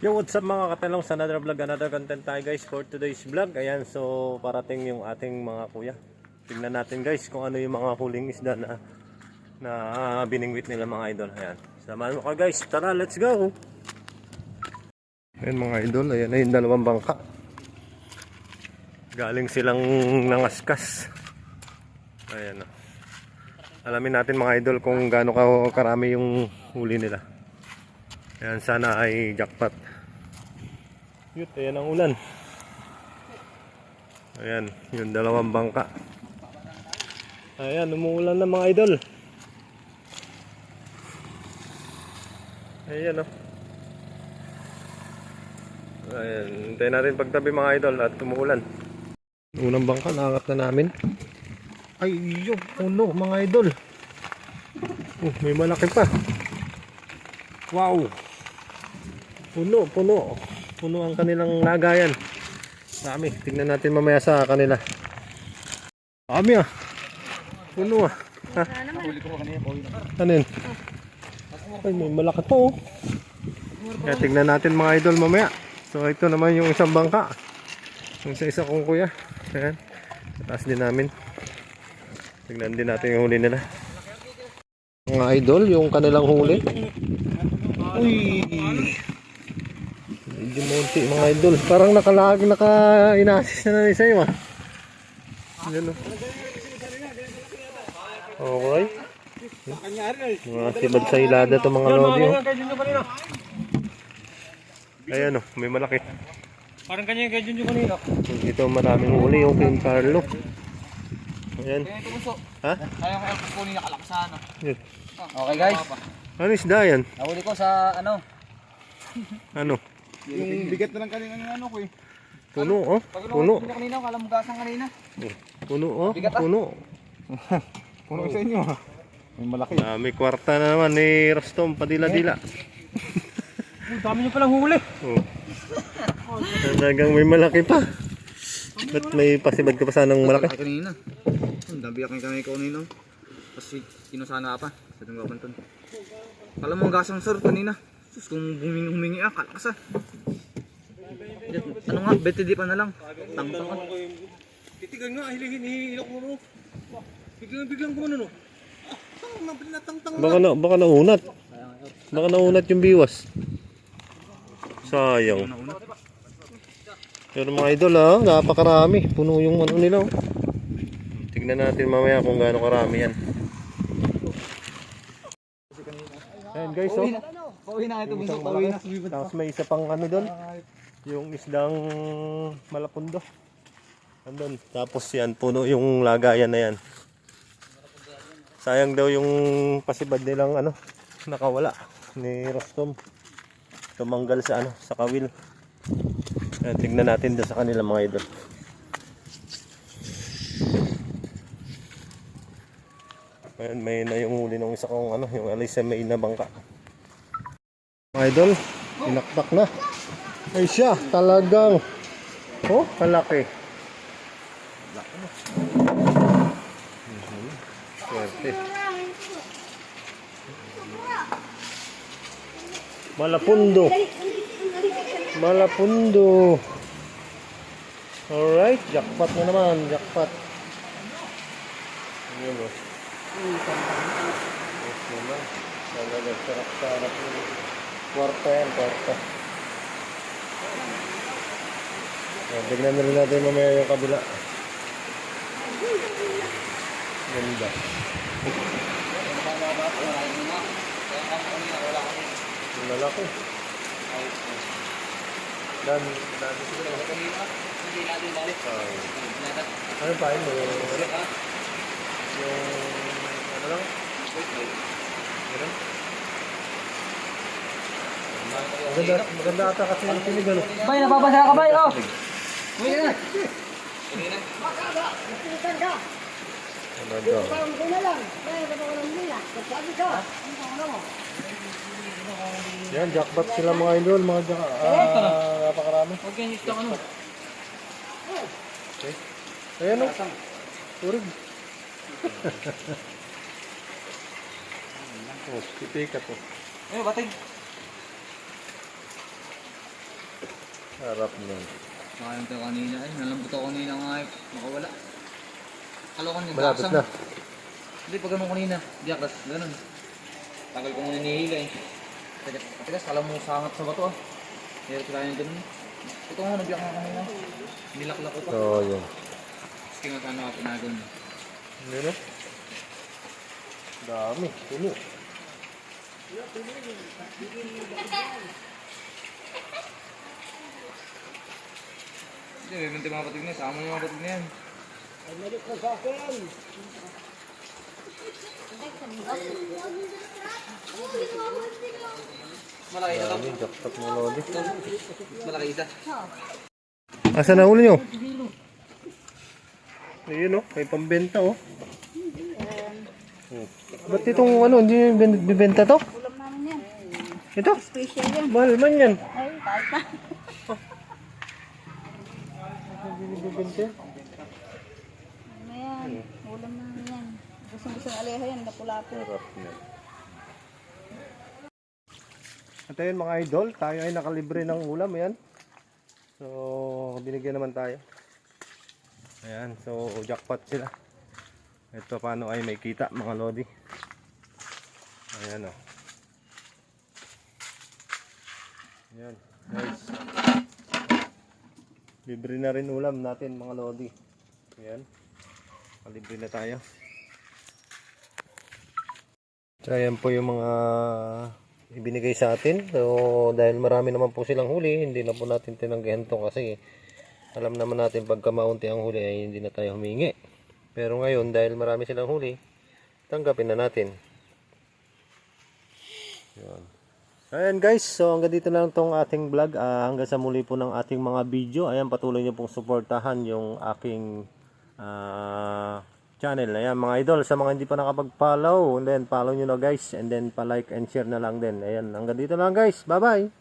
Yo, what's up mga katalong sa another vlog, another content tayo guys for today's vlog. Ayan, so parating yung ating mga kuya. Tingnan natin guys kung ano yung mga huling isda na na biningwit nila mga idol. Ayan, samahan mo ka guys. Tara, let's go! Ayan mga idol, ayan na yung dalawang bangka. Galing silang nangaskas. Ayan na. Alamin natin mga idol kung gaano ka karami yung huli nila. Ayan, sana ay jackpot. Yut, ayan ang ulan. Ayan, yung dalawang bangka. Ayan, umuulan na mga idol. Ayan, oh. Ayan, hintayin natin pagtabi mga idol at umuulan. Unang bangka, naangat na namin. Ay, yung puno mga idol. Oh, may malaki pa. Wow! Puno, puno. Puno ang kanilang lagayan. Dami. Tingnan natin mamaya sa kanila. Dami ah. Puno ah. Ha? Yun? Ay, may malaki pa oh. Kaya tingnan natin mga idol mamaya. So ito naman yung isang bangka. Yung sa isa kong kuya. Ayan. Taas din namin. Tingnan din natin yung huli nila. Mga idol, yung kanilang huli. Uy! Medyo munti mga idol. Parang nakalag, naka-inasis na na sa'yo ah. Yan o. Okay. Mga sibad sa ilada to mga lodi oh. Ayan o, may malaki. Parang kanya yung kay Junjo kanina. Ito maraming huli yung King Carlo. Ayan. Ha? Kaya ko yung kukunin na kalaksahan. Yun. Okay guys. Ano isda yan? Nahuli ko sa ano. Ano? Yung bigat na lang kanina ng ano ko eh. Puno oh. Pag Puno. inuwi ko kanina, kalamugasan kanina. Puno oh. Bigat, ah. Puno. Puno sa inyo ha. May malaki. Ah, may kwarta na naman ni Rostom, padila-dila. Ang dami niyo palang huli. Oh. Talagang may malaki pa. Ba't may pasibad ka pa sanang malaki? kanina. Ang dami aking kami kanina. Kasi kinusana pa. Sa tunggapan to. Kalamugasan sir kanina. Sus kung humingi humingi ah, kalakas ah. Ano nga, bete di pa na lang. Tangtang ah. Titigan nga, hilihin, hihilok mo mo. Biglang, biglang kumano no. Ah. Baka na baka naunat. Baka naunat yung biwas. Sayang. Pero mga idol ha, napakarami. Puno yung ano nila. oh. Tignan natin mamaya kung gaano karami yan. Ayan guys, oh. Pauwi na ito. Isang Pauwi na. malaki. Tapos may isa pang ano doon. Yung isdang malapundo. Andun. Tapos yan, puno yung lagayan na yan. Sayang daw yung pasibad nilang ano, nakawala ni Rostom. Tumanggal sa ano, sa kawil. Ayan, tingnan natin doon sa kanila mga idol. Ayan, may na yung huli ng isa kong ano, yung Alisa may na bangka. Idol, pinakpak na. Ay siya, talagang. Oh, kalaki. Swerte. Malapundo. Malapundo. Alright, jackpot na naman, jackpot. Ayan o. Yes naman. Talaga, sarap-sarap yung kwarta yan, kwarta. Ayan, tignan na rin natin mamaya yung kabila. Ganda. Yung lalaki. Dan, dan, Ah, ano pa yun? Yung, ano lang? Ganun? Maganda, maganda ata kasi yung tinig, ano? Bay, napapasaya ka bay, oh! Uwi na! Talaga. Yan, jackpot sila mga idol, mga jack, ah, napakarami. Huwag kayo gusto ano. Okay. Ayan o. Turig. oh, pipikat po. Eh, batid. Sarap nun. Makain tayo kanina eh. Nalambot ako kanina nga eh. Nakawala. Kalokan yung Malapit gasang. na. Hindi, pag ganun kanina. Diaklas, ganun. Tagal ko muna nihila eh. Tigas, tigas, kala mo sangat sa bato ah. Hirap sila yung ganun. Ito nga, nabiyak nga kanina. Nilaklak ko pa. So, yun. Kasi nga sana ako pinagon. Yun o. Dami. Puno. Hindi, may minti mga batig na. Sama yung mga batig na yan. Malaki na Dami. Jackpot mga lodi. Malaki isa. Asa na ulo nyo? Ayun o. May pambenta o. Oh. Ba't itong ano, hindi nyo bibenta to? Ulam namin yan. Ito? Special yan. Mahal man yan. Ay, kahit na. Yan. Ano yan? Ulam namin yan. Gusto gusto ng aleha yan, lapu-lapu. Sarap na. At ayun mga idol, tayo ay nakalibre ng ulam, ayan. So, binigyan naman tayo. Ayan, so jackpot sila. Ito paano ay may kita mga lodi. Ayan o. Ayan, guys. Libre na rin ulam natin mga lodi. Ayan. Kalibre na tayo. So ayan po yung mga ibinigay sa atin. So dahil marami naman po silang huli, hindi na po natin tinanggihan to kasi alam naman natin pagka maunti ang huli ay hindi na tayo humingi. Pero ngayon dahil marami silang huli, tanggapin na natin. Yun. Ayan guys, so hanggang dito lang tong ating vlog. Ah, hanggang sa muli po ng ating mga video. Ayan, patuloy niyo pong suportahan yung aking ah, channel. Ayan mga idol, sa mga hindi pa nakapag-follow, then follow nyo na guys. And then pa-like and share na lang din. Ayan, hanggang dito lang guys. Bye-bye!